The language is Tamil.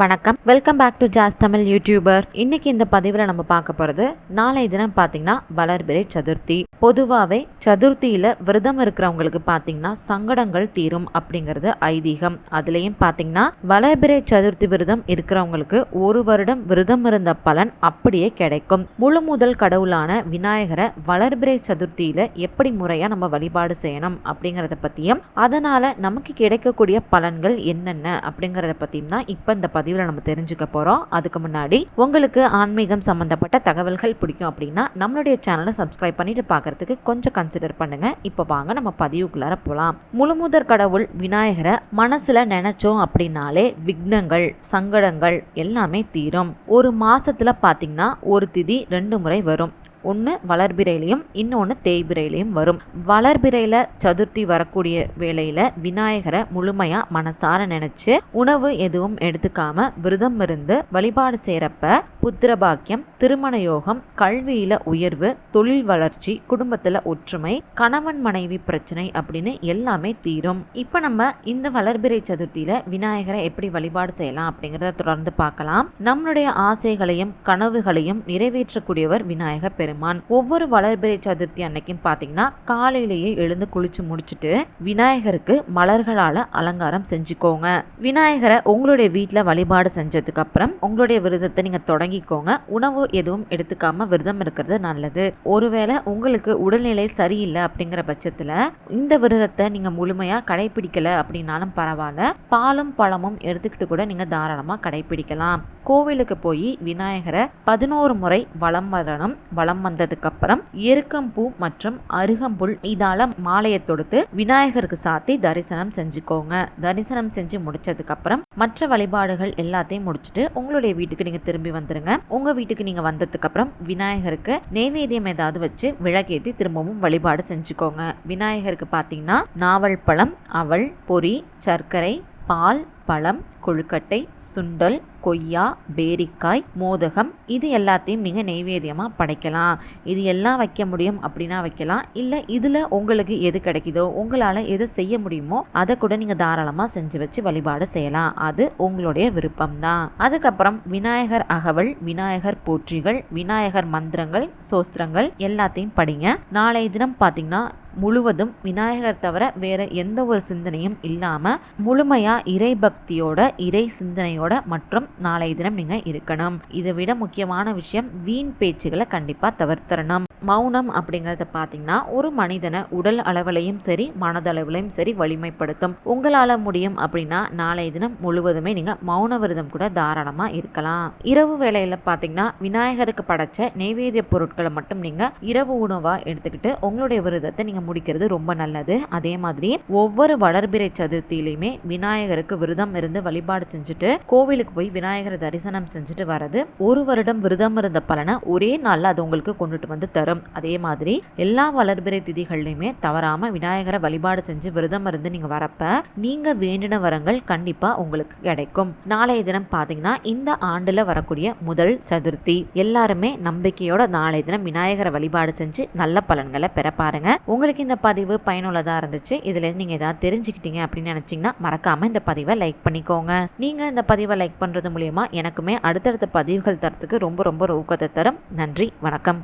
வணக்கம். Welcome back to Jazz Tamil YouTuber இன்னைக்கு இந்த பதிவில் நம்ம பார்க்க போகிறது நாளை தினம் பார்த்தீங்கன்னா வளர்பிறை சதுர்த்தி. பொதுவாகவே சதுர்த்தியில் விரதம் இருக்கிறவங்களுக்கு பார்த்தீங்கன்னா சங்கடங்கள் தீரும் அப்படிங்கிறது ஐதீகம். அதுலேயும் பார்த்தீங்கன்னா வளர்பிறை சதுர்த்தி விரதம் இருக்கிறவங்களுக்கு ஒரு வருடம் விரதம் இருந்த பலன் அப்படியே கிடைக்கும். முழு முதல் கடவுளான விநாயகரை வளர்பிரை சதுர்த்தியில் எப்படி முறையாக நம்ம வழிபாடு செய்யணும் அப்படிங்கிறத பற்றியும் அதனால் நமக்கு கிடைக்கக்கூடிய பலன்கள் என்னென்ன அப்படிங்கிறத பற்றியும் தான் இப்போ இந்த பதிவில் நம்ம தெரிஞ்சுக்க போகிறோம் அதுக்கு முன்னாடி உங்களுக்கு ஆன்மீகம் சம்மந்தப்பட்ட தகவல்கள் பிடிக்கும் அப்படின்னா நம்மளுடைய சேனலை சப்ஸ்கிரைப் பண்ணிட்டு பார்க்கறதுக்கு கொஞ்சம் கன்சிடர் பண்ணுங்க. இப்போ வாங்க நம்ம பதிவுக்குள்ளார போகலாம் முழுமுதற் கடவுள் விநாயகரை மனசுல நினைச்சோம் அப்படின்னாலே விக்னங்கள் சங்கடங்கள் எல்லாமே தீரும். ஒரு மாசத்துல பாத்தீங்கன்னா ஒரு திதி ரெண்டு முறை வரும். ஒன்று வளர்பிறையிலையும் இன்னொன்று தேய்பிறையிலையும் வரும். வளர்பிறையில் சதுர்த்தி வரக்கூடிய வேளையில் விநாயகரை முழுமையாக மனசார நினச்சி உணவு எதுவும் எடுத்துக்காம விரதம் இருந்து வழிபாடு செய்கிறப்ப புத்திரபாக்கியம் திருமண யோகம் கல்வியில் உயர்வு தொழில் வளர்ச்சி குடும்பத்தில் ஒற்றுமை கணவன் மனைவி பிரச்சனை அப்படின்னு எல்லாமே தீரும். இப்போ நம்ம இந்த வளர்பிறை சதுர்த்தியில் விநாயகரை எப்படி வழிபாடு செய்யலாம் அப்படிங்கிறத தொடர்ந்து பார்க்கலாம். நம்மளுடைய ஆசைகளையும் கனவுகளையும் நிறைவேற்றக்கூடியவர் விநாயகர் பெரு பெருமான் ஒவ்வொரு வளர்பிறை சதுர்த்தி அன்னைக்கும் பார்த்தீங்கன்னா காலையிலேயே எழுந்து குளிச்சு முடிச்சுட்டு விநாயகருக்கு மலர்களால அலங்காரம் செஞ்சுக்கோங்க. விநாயகரை உங்களுடைய வீட்டில் வழிபாடு செஞ்சதுக்கு அப்புறம் உங்களுடைய விரதத்தை நீங்க தொடங்கிக்கோங்க. உணவு எதுவும் எடுத்துக்காம விரதம் இருக்கிறது நல்லது. ஒருவேளை உங்களுக்கு உடல்நிலை சரியில்லை அப்படிங்கிற பட்சத்துல இந்த விரதத்தை நீங்க முழுமையா கடைபிடிக்கல அப்படின்னாலும் பரவாயில்ல. பாலும் பழமும் எடுத்துக்கிட்டு கூட நீங்க தாராளமா கடைபிடிக்கலாம் கோவிலுக்கு போய் விநாயகரை பதினோரு முறை வலம் வரணும். வலம் வந்ததுக்கு அப்புறம் எருக்கம்பூ மற்றும் அருகம்புல் இதால மாலையை தொடுத்து விநாயகருக்கு சாத்தி தரிசனம் செஞ்சுக்கோங்க. தரிசனம் செஞ்சு முடிச்சதுக்கு அப்புறம் மற்ற வழிபாடுகள் எல்லாத்தையும் முடிச்சுட்டு உங்களுடைய வீட்டுக்கு நீங்க திரும்பி வந்துருங்க. உங்க வீட்டுக்கு நீங்க வந்ததுக்கு அப்புறம் விநாயகருக்கு நெய்வேத்தியம் ஏதாவது வச்சு விளக்கேற்றி திரும்பவும் வழிபாடு செஞ்சுக்கோங்க. விநாயகருக்கு பார்த்தீங்கன்னா நாவல் பழம் அவல் பொறி சர்க்கரை பால் பழம் கொழுக்கட்டை சுண்டல் கொய்யா பேரிக்காய் மோதகம் இது எல்லாத்தையும் நீங்கள் நெய்வேத்தியமாக படைக்கலாம். இது எல்லாம் வைக்க முடியும் அப்படின்னா வைக்கலாம். இல்லை இதில் உங்களுக்கு எது கிடைக்குதோ உங்களால் எது செய்ய முடியுமோ அதை கூட நீங்கள் தாராளமாக செஞ்சு வச்சு வழிபாடு செய்யலாம். அது உங்களுடைய விருப்பம்தான். அதுக்கப்புறம் விநாயகர் அகவல் விநாயகர் போற்றிகள் விநாயகர் மந்திரங்கள் சோஸ்திரங்கள் எல்லாத்தையும் படிங்க. நாளைய தினம் பார்த்தீங்கன்னா முழுவதும் விநாயகர் தவிர வேற எந்த ஒரு சிந்தனையும் இல்லாமல் முழுமையாக இறை பக்தியோட இறை சிந்தனையோட மற்றும் நாளைய தினம் நீங்க இருக்கணும். இதை விட முக்கியமான விஷயம் வீண் பேச்சுகளை கண்டிப்பா தவிர்த்தரணும் மௌனம் அப்படிங்கிறத பார்த்தீங்கன்னா ஒரு மனிதனை உடல் அளவிலையும் சரி மனதளவிலையும் சரி வலிமைப்படுத்தும். உங்களால் முடியும் அப்படின்னா நாளைய தினம் முழுவதுமே நீங்கள் மௌன விரதம் கூட தாராளமாக இருக்கலாம். இரவு வேளையில் பார்த்தீங்கன்னா விநாயகருக்கு படைச்ச நெய்வேத்திய பொருட்களை மட்டும் நீங்கள் இரவு உணவாக எடுத்துக்கிட்டு உங்களுடைய விரதத்தை நீங்கள் முடிக்கிறது ரொம்ப நல்லது. அதே மாதிரி ஒவ்வொரு வளர்பிறை சதுர்த்தியிலையுமே விநாயகருக்கு விரதம் இருந்து வழிபாடு செஞ்சுட்டு கோவிலுக்கு போய் விநாயகரை தரிசனம் செஞ்சுட்டு வரது ஒரு வருடம் விரதம் இருந்த பலனை ஒரே நாளில் அது உங்களுக்கு கொண்டுட்டு வந்து தரும். அதே மாதிரி எல்லா வளர்பிறை திதிகள்லையுமே தவறாம விநாயகரை வழிபாடு செஞ்சு விரதம் இருந்து நீங்க வரப்ப நீங்க வேண்டின வரங்கள் கண்டிப்பா உங்களுக்கு கிடைக்கும். நாளைய தினம் பாத்தீங்கன்னா இந்த ஆண்டுல வரக்கூடிய முதல் சதுர்த்தி. எல்லாருமே நம்பிக்கையோட நாளைய தினம் விநாயகரை வழிபாடு செஞ்சு நல்ல பலன்களை பெற பாருங்க. உங்களுக்கு இந்த பதிவு பயனுள்ளதாக இருந்துச்சு இதுல நீங்கள் ஏதாவது தெரிஞ்சுக்கிட்டீங்க அப்படின்னு நினச்சிங்கன்னா மறக்காமல் இந்த பதிவை லைக் பண்ணிக்கோங்க. நீங்கள் இந்த பதிவை லைக் பண்ணுறது மூலயமா எனக்குமே அடுத்தடுத்த பதிவுகள் தரத்துக்கு ரொம்ப ரொம்ப ஊக்கத்தை தரும். நன்றி வணக்கம்.